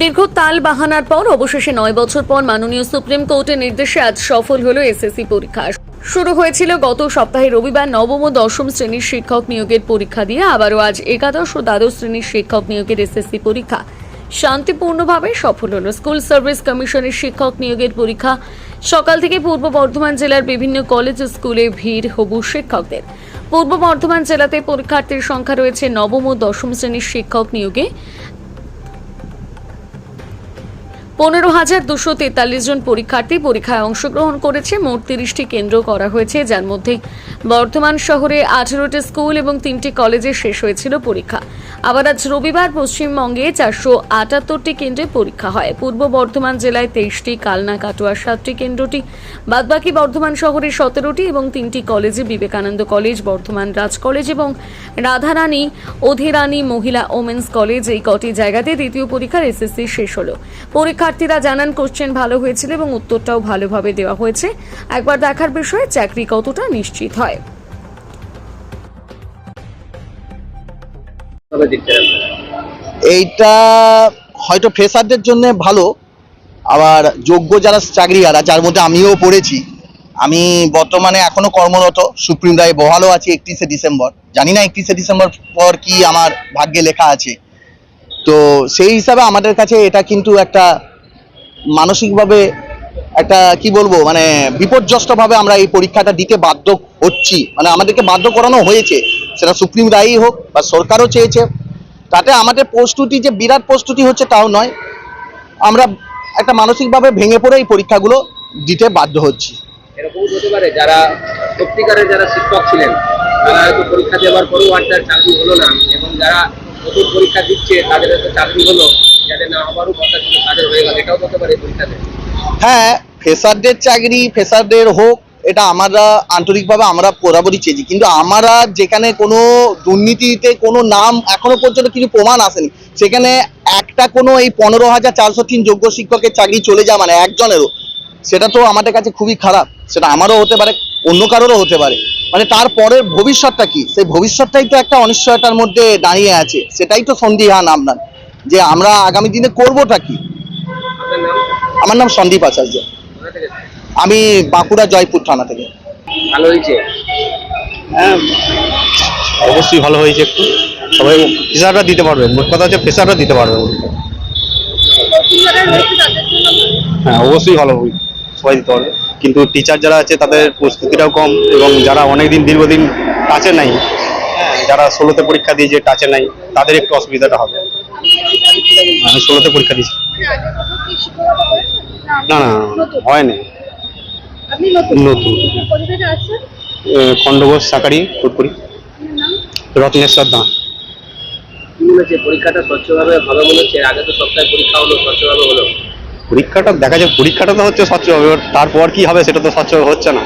দীর্ঘ তাল বাহানার পর অবশেষে নয় বছর পর মাননীয় সুপ্রিম কোর্টের নির্দেশে আজ সফল হলো এসএসসি পরীক্ষা। শুরু হয়েছিল গত সপ্তাহে রবিবার নবম ও দশম শ্রেণির শিক্ষক নিয়োগের পরীক্ষা দিয়ে আবারও আজ একাদশ ও দ্বাদশ শ্রেণির শিক্ষক নিয়োগের এসএসসি পরীক্ষা। শান্তিপূর্ণভাবে সফল হলো স্কুল সার্ভিস কমিশনের শিক্ষক নিয়োগের পরীক্ষা। সকাল থেকে পূর্ব বর্ধমান জেলার বিভিন্ন কলেজ ও স্কুলে ভিড় হবু শিক্ষকদের। পূর্ব বর্ধমান জেলাতে পরীক্ষার্থীর সংখ্যা রয়েছে নবম ও দশম শ্রেণির শিক্ষক নিয়োগে। পনেরো হাজার দুশো তেতাল্লিশ জন পরীক্ষার্থী পরীক্ষায় অংশগ্রহণ করেছে। মোট তিরিশটি কেন্দ্র করা হয়েছে, যার মধ্যে বর্ধমান শহরে আঠেরোটি স্কুল এবং তিনটি কলেজে শেষ হয়েছিল পরীক্ষা। আবার আজ রবিবার পশ্চিমবঙ্গে চারশো আটাত্তরটি কেন্দ্রে পরীক্ষা হয়। পূর্ব বর্ধমান জেলায় তেইশটি, কালনা, কাটোয়া সাতটি কেন্দ্রটি, বাদবাকি বর্ধমান শহরে সতেরোটি এবং তিনটি কলেজে বিবেকানন্দ কলেজ, বর্ধমান রাজ কলেজ এবং রাধারানী, অধীরানী মহিলা ওমেন্স কলেজ এই কটি জায়গাতে দ্বিতীয় পরীক্ষার এসএসসি শেষ হলো। পরীক্ষার্থীরা জানান, কোশ্চেন ভালো হয়েছিল এবং উত্তরটাও ভালোভাবে দেওয়া হয়েছে। একবার দেখার বিষয়ে চাকরি কতটা নিশ্চিত হয়? এইটা হয়তো ফ্রেশারদের জন্য ভালো। আবার যোগ্য যারা চাকরি চাকরিয়ারা যার মধ্যে আমিও পড়েছি, আমি বর্তমানে এখনও কর্মরত, সুপ্রিম রায় বহালও আছি একত্রিশে ডিসেম্বর। জানি না একত্রিশে ডিসেম্বর পর কি আমার ভাগ্যে লেখা আছে। তো সেই হিসাবে আমাদের কাছে এটা কিন্তু একটা মানসিকভাবে একটা, কি বলব মানে বিপর্যস্তভাবে আমরা এই পরীক্ষাটা দিতে বাধ্য হচ্ছি। মানে আমাদেরকে বাধ্য করানো হয়েছে। সেটা সুপ্রিম রায়ই হোক বা সরকারও চেয়েছে। তাতে আমাদের প্রস্তুতি যে, বিরাট প্রস্তুতি হচ্ছে তাও নয়। আমরা একটা মানসিকভাবে ভেঙে পড়ে এই পরীক্ষাগুলো দিতে বাধ্য হচ্ছি। যারা সত্যিকারের যারা শিক্ষক ছিলেন, তারা হয়তো পরীক্ষা দেওয়ার পরেও আর চাকরি হলো না। এবং যারা নতুন পরীক্ষা দিচ্ছে, তাদের হয়তো চাকরি হলো যাদের না হবারও কথা ছিল, তাদের হয়ে গেল। এটাও হতে পারে পরীক্ষাতে। হ্যাঁ ফেসারদের চাকরি, ফেসারদের হোক, এটা আমরা আন্তরিকভাবে আমরা বরাবরই চেয়েছি। কিন্তু আমরা যেখানে কোনো দুর্নীতিতে কোনো নাম এখনও পর্যন্ত কিছু প্রমাণ আসেনি। সেখানে একটা কোনো এই পনেরো হাজার চারশো তিন যোগ্য শিক্ষকের চাকরি চলে যাওয়া মানে একজনেরও, সেটা তো আমাদের কাছে খুবই খারাপ। সেটা আমারও হতে পারে অন্য কারোরও হতে পারে। মানে তারপরের ভবিষ্যৎটা কি? সেই ভবিষ্যৎটাই তো একটা অনিশ্চয়তার মধ্যে দাঁড়িয়ে আছে। সেটাই তো সন্দিহান আপনার। যে আমরা আগামী দিনে করবোটা কি? আমার নাম সন্দীপ আচার্য। আমি বাঁকুড়া জয়পুর থানা থেকে। ভালো হয়েছে? হ্যাঁ। অবশ্যই ভালো হয়েছে একটু। সবাই প্রেশারটা দিতে পারবে মোট কথা হচ্ছে প্রেশারটা দিতে পারবে হ্যাঁ অবশ্যই ভালো হবে সবাই দিতে পারবে কিন্তু টিচার যারা আছে তাদের প্রস্তুতিটাও কম এবং যারা অনেকদিন দীর্ঘদিন টাচে নাই হ্যাঁ, যারা ষোলোতে পরীক্ষা দিয়েছে টাচে নাই তাদের একটু অসুবিধাটা হবে। আমি ষোলোতে পরীক্ষা দিয়েছি। না না হয়নি। আপনি নতুন? খণ্ডঘোষ সাকারি ফুটপুরি রত্নেশ্বর দাঁ কি হচ্ছে পরীক্ষাটা স্বচ্ছভাবে ভালো মনে হচ্ছে আগে তো সপ্তাহে পরীক্ষা হলো স্বচ্ছভাবে হলো। পরীক্ষাটা দেখা যাক, পরীক্ষাটা তো হচ্ছে এবার তারপর কি হবে সেটা তো স্বচ্ছভাবে হচ্ছে না।